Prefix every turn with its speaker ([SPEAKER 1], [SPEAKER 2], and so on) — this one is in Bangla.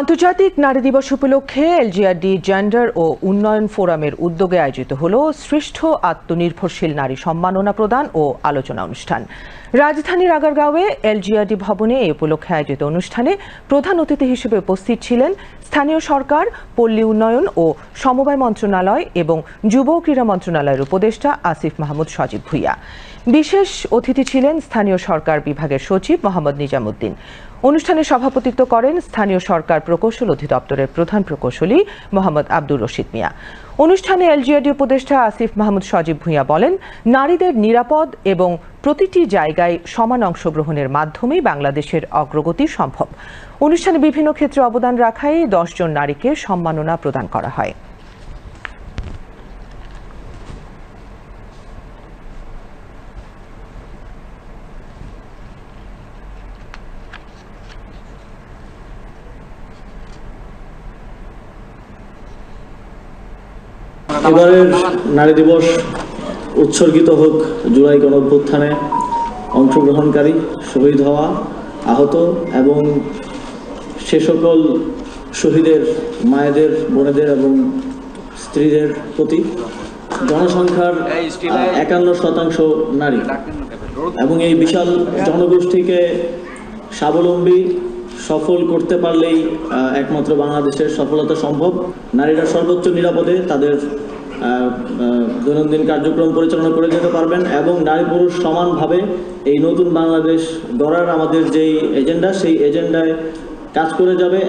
[SPEAKER 1] আন্তর্জাতিক নারী দিবস উপলক্ষে এলজিআরডি জেন্ডার ও উন্নয়ন ফোরামের উদ্যোগে আয়োজিত হল শ্রেষ্ঠ আত্মনির্ভরশীল নারী সম্মাননা প্রদান ও আলোচনা অনুষ্ঠান। রাজধানীর আগারগাঁওয়ে এলজিআরডি ভবনে এই উপলক্ষে আয়োজিত অনুষ্ঠানে প্রধান অতিথি হিসেবে উপস্থিত ছিলেন স্থানীয় সরকার, পল্লী উন্নয়ন ও সমবায় মন্ত্রণালয় এবং যুব ক্রীড়া মন্ত্রণালয়ের উপদেষ্টা আসিফ মাহমুদ সজীব ভুইয়া। বিশেষ অতিথি ছিলেন স্থানীয় সরকার বিভাগের সচিব মোহাম্মদ নিজামুদ্দিন। অনুষ্ঠানে সভাপতিত্ব করেন স্থানীয় সরকার প্রকৌশল অধিদপ্তরের প্রধান প্রকৌশলী মোহাম্মদ আব্দুর রশিদ মিয়া। অনুষ্ঠানে এলজিআরডি উপদেষ্টা আসিফ মাহমুদ সজীব ভুঁইয়া বলেন, নারীদের নিরাপদ এবং প্রতিটি জায়গায় সমান অংশগ্রহণের মাধ্যমেই বাংলাদেশের অগ্রগতি সম্ভব। অনুষ্ঠানে বিভিন্ন ক্ষেত্রে অবদান রাখায় দশজন নারীকে সম্মাননা প্রদান করা হয়।
[SPEAKER 2] এবারের নারী দিবস উৎসর্গিত হোক জুলাই গণ অভ্যুত্থানে অংশগ্রহণকারী শহীদ হওয়া আহত এবং সে সকল শহীদের, মায়েদের, বোনেদের এবং স্ত্রীদের প্রতি জনসংখ্যার একান্ন শতাংশ নারী এবং এই বিশাল জনগোষ্ঠীকে স্বাবলম্বী, সফল করতে পারলেই একমাত্র বাংলাদেশের সফলতা সম্ভব। নারীরা সর্বোচ্চ নিরাপদে তাদের দৈনন্দিন কার্যক্রম পরিচালনা করে যেতে পারবেন এবং নারী পুরুষ সমানভাবে এই নতুন বাংলাদেশ গড়ার আমাদের যেই এজেন্ডা সেই এজেন্ডায় কাজ করে যাবে।